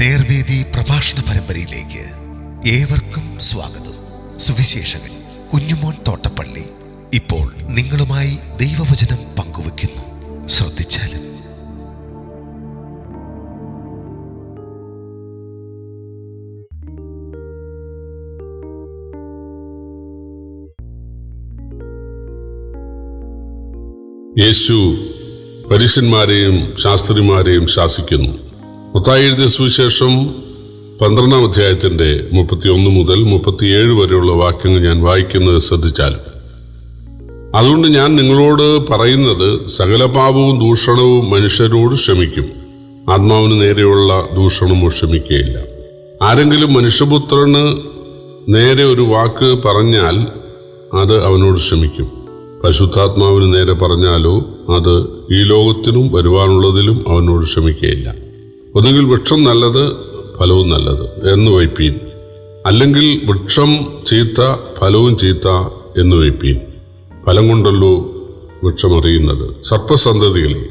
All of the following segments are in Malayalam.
നേർവേദി പ്രഭാഷണ പരമ്പരയിലേക്ക് ഏവർക്കും സ്വാഗതം. സുവിശേഷകൻ കുഞ്ഞുമോൻ തോട്ടപ്പള്ളി ഇപ്പോൾ നിങ്ങളുമായി ദൈവവചനം പങ്കുവെക്കുന്നു ശ്രദ്ധിച്ചാലും. യേശു പരീശന്മാരെയും ശാസ്ത്രിമാരെയും ശാസിക്കുന്നു. മത്തായി എഴുതിയ സുവിശേഷം പന്ത്രണ്ടാം അധ്യായത്തിന്റെ മുപ്പത്തിയൊന്ന് മുതൽ മുപ്പത്തിയേഴ് വരെയുള്ള വാക്യങ്ങൾ ഞാൻ വായിക്കുന്നത് ശ്രദ്ധിച്ചാൽ അതുകൊണ്ട് ഞാൻ നിങ്ങളോട് പറയുന്നത് സകല പാപവും ദൂഷണവും മനുഷ്യരോട് ക്ഷമിക്കും. ആത്മാവിന് നേരെയുള്ള ദൂഷണമോ ക്ഷമിക്കുകയില്ല. ആരെങ്കിലും മനുഷ്യപുത്രന് നേരെ ഒരു വാക്ക് പറഞ്ഞാൽ അത് അവനോട് ക്ഷമിക്കും. പരിശുദ്ധാത്മാവിന് നേരെ പറഞ്ഞാലോ അത് ഈ ലോകത്തിനും വരുവാനുള്ളതിലും അവനോട് ക്ഷമിക്കുകയില്ല. ഒന്നുകിൽ വൃക്ഷം നല്ലത് ഫലവും നല്ലത് എന്ന് വയ്പീൻ അല്ലെങ്കിൽ വൃക്ഷം ചീത്ത ഫലവും ചീത്ത എന്ന് വയ്പീൻ ഫലം കൊണ്ടല്ലോ വൃക്ഷം അറിയുന്നത്. സർപ്പസന്തതികളെ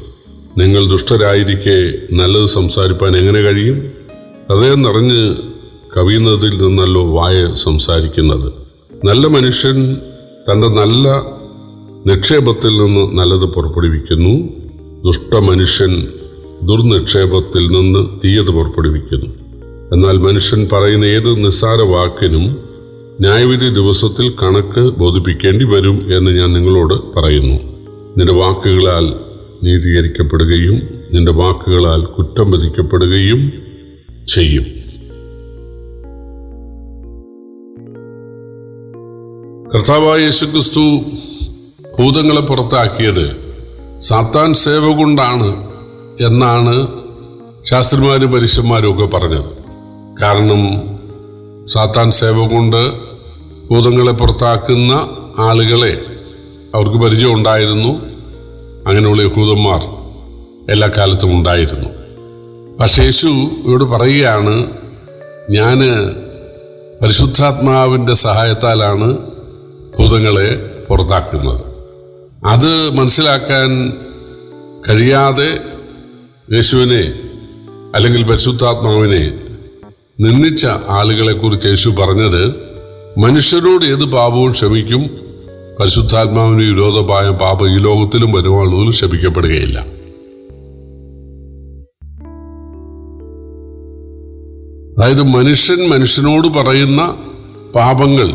നിങ്ങൾ ദുഷ്ടരായിരിക്കെ നല്ലത് സംസാരിപ്പാൻ എങ്ങനെ കഴിയും? ഹൃദയം നിറഞ്ഞ് കവിയുന്നതിൽ നിന്നല്ലോ വായ സംസാരിക്കുന്നത്. നല്ല മനുഷ്യൻ തന്റെ നല്ല നിക്ഷേപത്തിൽ നിന്ന് നല്ലത് പുറപ്പെടുവിക്കുന്നു. ദുഷ്ടമനുഷ്യൻ ദുർനിക്ഷേപത്തിൽ നിന്ന് തീയത് പുറപ്പെടുവിക്കുന്നു. എന്നാൽ മനുഷ്യൻ പറയുന്ന ഏത് നിസ്സാര വാക്കിനും ന്യായവിധി ദിവസത്തിൽ കണക്ക് ബോധിപ്പിക്കേണ്ടി വരും എന്ന് ഞാൻ നിങ്ങളോട് പറയുന്നു. നിന്റെ വാക്കുകളാൽ നീതീകരിക്കപ്പെടുകയും നിന്റെ വാക്കുകളാൽ കുറ്റം വിധിക്കപ്പെടുകയും ചെയ്യും. കർത്താവായ യേശുക്രിസ്തു ഭൂതങ്ങളെ പുറത്താക്കിയത് സാത്താൻ സേവ കൊണ്ടാണ് എന്നാണ് ശാസ്ത്രിമാരും പരീക്ഷന്മാരും ഒക്കെ പറഞ്ഞത്. കാരണം സാത്താൻ സേവ കൊണ്ട് ഭൂതങ്ങളെ പുറത്താക്കുന്ന ആളുകളെ അവർക്ക് പരിചയം ഉണ്ടായിരുന്നു. അങ്ങനെയുള്ള യഹൂദന്മാർ എല്ലാ കാലത്തും ഉണ്ടായിരുന്നു. പക്ഷേ യേശു ഇവിടെ പറയുകയാണ് ഞാൻ പരിശുദ്ധാത്മാവിന്റെ സഹായത്താലാണ് ഭൂതങ്ങളെ പുറത്താക്കുന്നത്. അത് മനസ്സിലാക്കാൻ കഴിയാതെ യേശുവിനെ അല്ലെങ്കിൽ പരിശുദ്ധാത്മാവിനെ നിന്ദിച്ച ആളുകളെക്കുറിച്ച് യേശു പറഞ്ഞത് മനുഷ്യരോട് ഏത് പാപവും ക്ഷമിക്കും പരിശുദ്ധാത്മാവിന് വിരോധമായ പാപം ഈ ലോകത്തിലും വരുവാനുള്ളതിൽ ക്ഷമിക്കപ്പെടുകയില്ല. അതായത് മനുഷ്യൻ മനുഷ്യനോട് പറയുന്ന പാപങ്ങൾ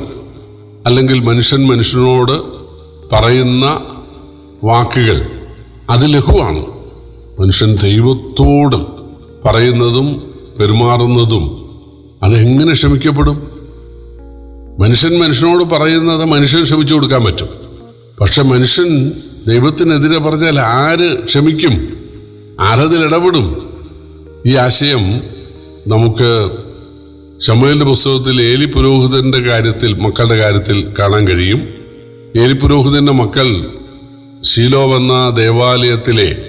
അല്ലെങ്കിൽ മനുഷ്യൻ മനുഷ്യനോട് പറയുന്ന വാക്കുകൾ അത് ലഘുവാണ്. മനുഷ്യൻ ദൈവത്തോട് പറയുന്നതും പെരുമാറുന്നതും അതെങ്ങനെ ക്ഷമിക്കപ്പെടും? മനുഷ്യൻ മനുഷ്യനോട് പറയുന്നത് മനുഷ്യൻ ക്ഷമിച്ചു കൊടുക്കാൻ പറ്റും. പക്ഷെ മനുഷ്യൻ ദൈവത്തിനെതിരെ പറഞ്ഞാൽ ആര് ക്ഷമിക്കും? ആരതിൽ ഇടപെടും? ഈ ആശയം നമുക്ക് ശമുവേലിന്റെ പുസ്തകത്തിൽ ഏലി പുരോഹിതന്റെ കാര്യത്തിൽ മക്കളുടെ കാര്യത്തിൽ കാണാൻ കഴിയും. ഏലി പുരോഹിതന്റെ മക്കൾ ശീലോ വന്ന ദേവാലയത്തിലെ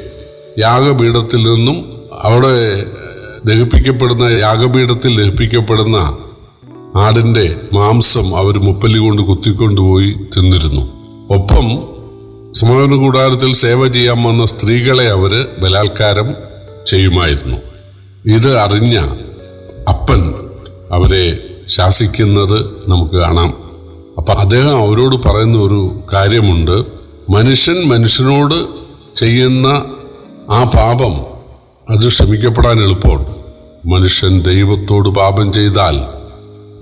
യാഗപീഠത്തിൽ നിന്നും അവിടെ ദഹിപ്പിക്കപ്പെടുന്ന യാഗപീഠത്തിൽ ദഹിപ്പിക്കപ്പെടുന്ന ആടിന്റെ മാംസം അവർ മുപ്പല്ലി കൊണ്ട് കുത്തിക്കൊണ്ടുപോയി തിന്നിരുന്നു. ഒപ്പം സമാപന കൂടാരത്തിൽ സേവ ചെയ്യാൻ വന്ന സ്ത്രീകളെ അവർ ബലാത്കാരം ചെയ്യുമായിരുന്നു. ഇത് അറിഞ്ഞ അപ്പൻ അവരെ ശാസിക്കുന്നത് നമുക്ക് കാണാം. അപ്പം അദ്ദേഹം അവരോട് പറയുന്ന ഒരു കാര്യമുണ്ട്. മനുഷ്യൻ മനുഷ്യനോട് ചെയ്യുന്ന ആ പാപം അത് ക്ഷമിക്കപ്പെടാൻ എളുപ്പമുണ്ട് മനുഷ്യൻ ദൈവത്തോട് പാപം ചെയ്താൽ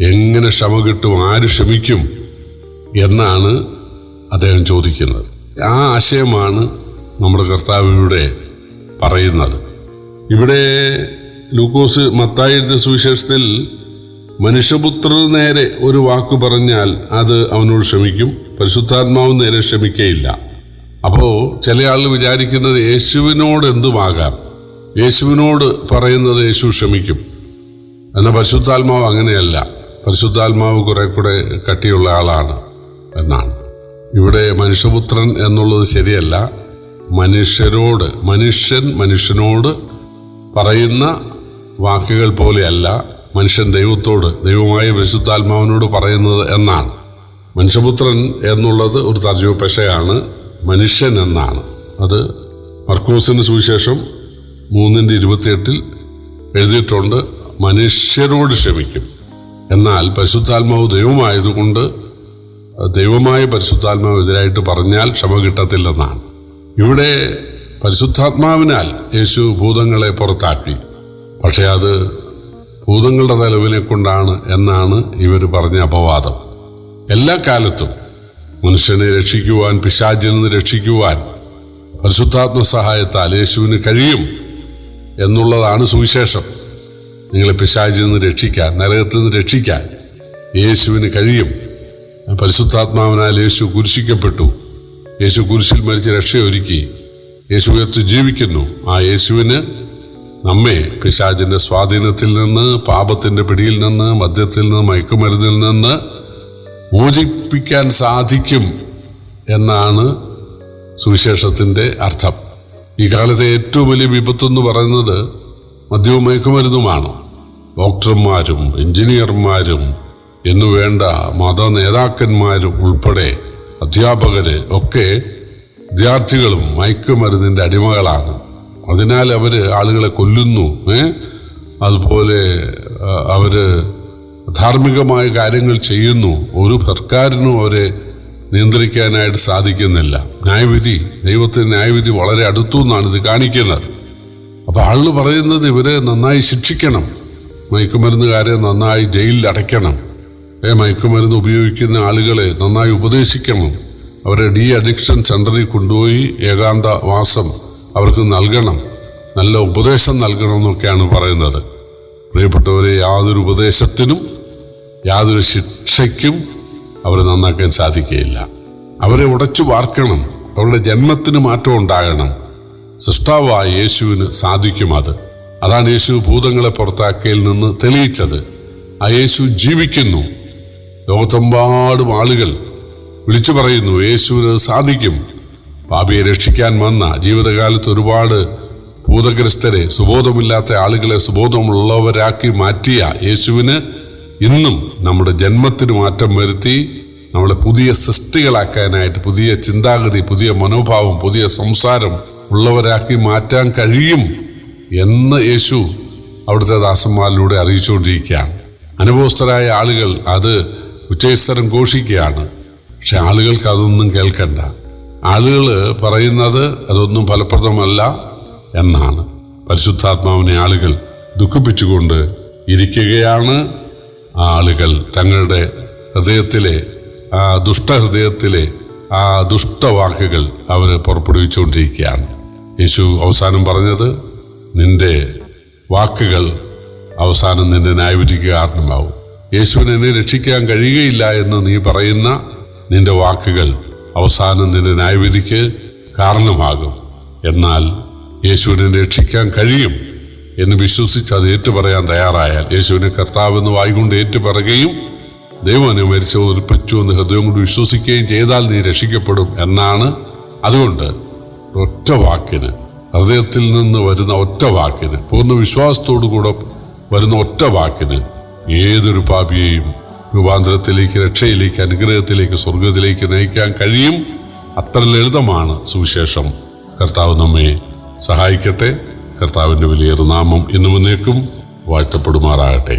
എങ്ങനെ ക്ഷമ കിട്ടും ആര് ക്ഷമിക്കും എന്നാണ് അദ്ദേഹം ചോദിക്കുന്നത്. ആ ആശയമാണ് നമ്മുടെ കർത്താവിലൂടെ പറയുന്നത്. ഇവിടെ ലൂക്കോസ് മത്തായി സുവിശേഷത്തിൽ മനുഷ്യപുത്ര നേരെ ഒരു വാക്ക് പറഞ്ഞാൽ അത് അവനോട് ക്ഷമിക്കും പരിശുദ്ധാത്മാവ് നേരെ ക്ഷമിക്കയില്ല. അപ്പോൾ ചില ആൾ വിചാരിക്കുന്നത് യേശുവിനോട് എന്തുമാകാം? യേശുവിനോട് പറയുന്നത് യേശു ക്ഷമിക്കും. എന്നാൽ പരിശുദ്ധാത്മാവ് അങ്ങനെയല്ല. പരിശുദ്ധാത്മാവ് കുറെ കൂടെ കട്ടിയുള്ള ആളാണ് എന്നാണ്. ഇവിടെ മനുഷ്യപുത്രൻ എന്നുള്ളത് ശരിയല്ല. മനുഷ്യരോട് മനുഷ്യൻ മനുഷ്യനോട് പറയുന്ന വാക്കുകൾ പോലെയല്ല. മനുഷ്യൻ ദൈവത്തോട് ദൈവമായ പരിശുദ്ധാത്മാവിനോട് പറയുന്നത് എന്നാണ്. മനുഷ്യപുത്രൻ എന്നുള്ളത് ഒരു തർജമ പെശയാണ്. മനുഷ്യൻ എന്നാണ്. അത് മർക്കൂസിന് സുവിശേഷം മൂന്നിന്റെ ഇരുപത്തിയെട്ടിൽ എഴുതിയിട്ടുണ്ട് മനുഷ്യരോട് ക്ഷമിക്കും. എന്നാൽ പരിശുദ്ധാത്മാവ് ദൈവമായതുകൊണ്ട് ദൈവമായ പരിശുദ്ധാത്മാവ് എതിരായിട്ട് പറഞ്ഞാൽ ക്ഷമ കിട്ടത്തില്ലെന്നാണ്. ഇവിടെ പരിശുദ്ധാത്മാവിനാൽ യേശു ഭൂതങ്ങളെ പുറത്താക്കി. പക്ഷേ അത് ഭൂതങ്ങളുടെ തലവിനെ കൊണ്ടാണ് എന്നാണ് ഇവർ പറഞ്ഞ അപവാദം. എല്ലാ കാലത്തും മനുഷ്യനെ രക്ഷിക്കുവാൻ പിശാചിൽ നിന്ന് രക്ഷിക്കുവാൻ പരിശുദ്ധാത്മ സഹായത്താൽ യേശുവിന് കഴിയും എന്നുള്ളതാണ് സുവിശേഷം. നിങ്ങളെ പിശാചിൽ നിന്ന് രക്ഷിക്കാൻ നരകത്തിൽ നിന്ന് രക്ഷിക്കാൻ യേശുവിന് കഴിയും. പരിശുദ്ധാത്മാവിനാൽ യേശു കുരിശിക്കപ്പെട്ടു. യേശു കുരിശിൽ മരിച്ച് രക്ഷയൊരുക്കി. യേശു ഉയർത്ത് ജീവിക്കുന്നു. ആ യേശുവിന് നമ്മെ പിശാചിന്റെ സ്വാധീനത്തിൽ നിന്ന് പാപത്തിന്റെ പിടിയിൽ നിന്ന് മദ്യത്തിൽ നിന്ന് മയക്കുമരുന്നിൽ നിന്ന് മോചിപ്പിക്കാൻ സാധിക്കും എന്നാണ് സുവിശേഷത്തിന്റെ അർത്ഥം. ഈ കാലത്തെ ഏറ്റവും വലിയ വിപത്തെന്ന് പറയുന്നത് മദ്യവും മയക്കുമരുന്നുമാണ്. ഡോക്ടർമാരും എഞ്ചിനീയർമാരും എന്നു വേണ്ട മത നേതാക്കന്മാരും ഉൾപ്പെടെ അധ്യാപകർ ഒക്കെ വിദ്യാർത്ഥികളും മയക്കുമരുന്നിന്റെ അടിമകളാണ്. അതിനാൽ അവർ ആളുകളെ കൊല്ലുന്നു ഏ? അതുപോലെ അവർ ധാർമ്മികമായ കാര്യങ്ങൾ ചെയ്യുന്നു ഒരു സർക്കാരിനും അവരെ നിയന്ത്രിക്കാനായിട്ട് സാധിക്കുന്നില്ല. ന്യായവിധി ദൈവത്തിന്റെ ന്യായവിധി വളരെ അടുത്തു എന്നാണ് ഇത് കാണിക്കുന്നത്. അപ്പോൾ ആൾ പറയുന്നത് ഇവരെ നന്നായി ശിക്ഷിക്കണം മയക്കുമരുന്നുകാരെ നന്നായി ജയിലിൽ അടയ്ക്കണം ഏ മയക്കുമരുന്ന് ഉപയോഗിക്കുന്ന ആളുകളെ നന്നായി ഉപദേശിക്കണം അവരെ ഡി അഡിക്ഷൻ സെന്ററിൽ കൊണ്ടുപോയി ഏകാന്ത വാസം അവർക്ക് നൽകണം നല്ല ഉപദേശം നൽകണം എന്നൊക്കെയാണ് പറയുന്നത്. പ്രിയപ്പെട്ടവരെ യാതൊരു ഉപദേശത്തിനും യാതൊരു ശിക്ഷയ്ക്കും അവരെ നന്നാക്കാൻ സാധിക്കുകയില്ല. അവരെ ഉടച്ചു വാർക്കണം. അവരുടെ ജന്മത്തിന് മാറ്റം ഉണ്ടാകണം. സൃഷ്ടാവായ യേശുവിന് സാധിക്കും അത്. അതാണ് യേശു ഭൂതങ്ങളെ പുറത്താക്കിയിൽ നിന്ന് തെളിയിച്ചത്. ആ യേശു ജീവിക്കുന്നു. ലോകത്തെമ്പാടും ആളുകൾ വിളിച്ചു പറയുന്നു യേശുവിന് സാധിക്കും. പാപിയെ രക്ഷിക്കാൻ വന്ന ജീവിതകാലത്ത് ഒരുപാട് ഭൂതഗ്രസ്തരെ സുബോധമില്ലാത്ത ആളുകളെ സുബോധമുള്ളവരാക്കി മാറ്റിയ യേശുവിന് ഇന്നും നമ്മുടെ ജന്മത്തിന് മാറ്റം വരുത്തി നമ്മളെ പുതിയ സൃഷ്ടികളാക്കാനായിട്ട് പുതിയ ചിന്താഗതി പുതിയ മനോഭാവം പുതിയ സംസാരം ഉള്ളവരാക്കി മാറ്റാൻ കഴിയും എന്ന് യേശു അവിടുത്തെ ദാസന്മാരിലൂടെ അറിയിച്ചുകൊണ്ടിരിക്കുകയാണ്. അനുഭവസ്ഥരായ ആളുകൾ അത് ഉച്ചസ്ഥരം ഘോഷിക്കുകയാണ്. പക്ഷെ ആളുകൾക്ക് അതൊന്നും കേൾക്കണ്ട. ആളുകൾ പറയുന്നത് അതൊന്നും ഫലപ്രദമല്ല എന്നാണ്. പരിശുദ്ധാത്മാവിനെ ആളുകൾ ദുഃഖിപ്പിച്ചുകൊണ്ട് ഇരിക്കുകയാണ്. ആളുകൾ തങ്ങളുടെ ഹൃദയത്തിലെ ആ ദുഷ്ടഹൃദയത്തിലെ ആ ദുഷ്ടവാക്കുകൾ അവർ പുറപ്പെടുവിച്ചുകൊണ്ടിരിക്കുകയാണ്. യേശു അവസാനം പറഞ്ഞത് നിന്റെ വാക്കുകൾ അവസാനം നിന്റെ ന്യായവിധിക്ക് കാരണമാവും. യേശുവിനെ എന്നെ രക്ഷിക്കാൻ കഴിയുകയില്ല എന്ന് നീ പറയുന്ന നിന്റെ വാക്കുകൾ അവസാനം നിന്റെ ന്യായവിധിക്ക് കാരണമാകും. എന്നാൽ യേശുവിനെ രക്ഷിക്കാൻ കഴിയും. എന്ന് വിശ്വസിച്ച് അത് ഏറ്റുപറയാൻ തയ്യാറായാൽ യേശുവിനെ കർത്താവെന്ന് വായിക്കൊണ്ട് ഏറ്റുപറയുകയും ദൈവം അനു മരിച്ചു ഒരുപ്പിച്ചു എന്ന് ഹൃദയം കൊണ്ട് വിശ്വസിക്കുകയും ചെയ്താൽ നീ രക്ഷിക്കപ്പെടും എന്നാണ്. അതുകൊണ്ട് ഒറ്റ വാക്കിന് ഹൃദയത്തിൽ നിന്ന് വരുന്ന ഒറ്റ വാക്കിന് പൂർണ വിശ്വാസത്തോടു കൂടെ വരുന്ന ഒറ്റ വാക്കിന് ഏതൊരു പാപിയെയും രൂപാന്തരത്തിലേക്ക് രക്ഷയിലേക്ക് അനുഗ്രഹത്തിലേക്ക് സ്വർഗത്തിലേക്ക് നയിക്കാൻ കഴിയും. അത്ര ലളിതമാണ് സുവിശേഷം. കർത്താവ് നമ്മെ സഹായിക്കട്ടെ. കർത്താവിന്റെ വലിയൊരു നാമം ഇന്നു മുന്നേക്കും വാഴ്ത്തപ്പെടുമാറാകട്ടെ.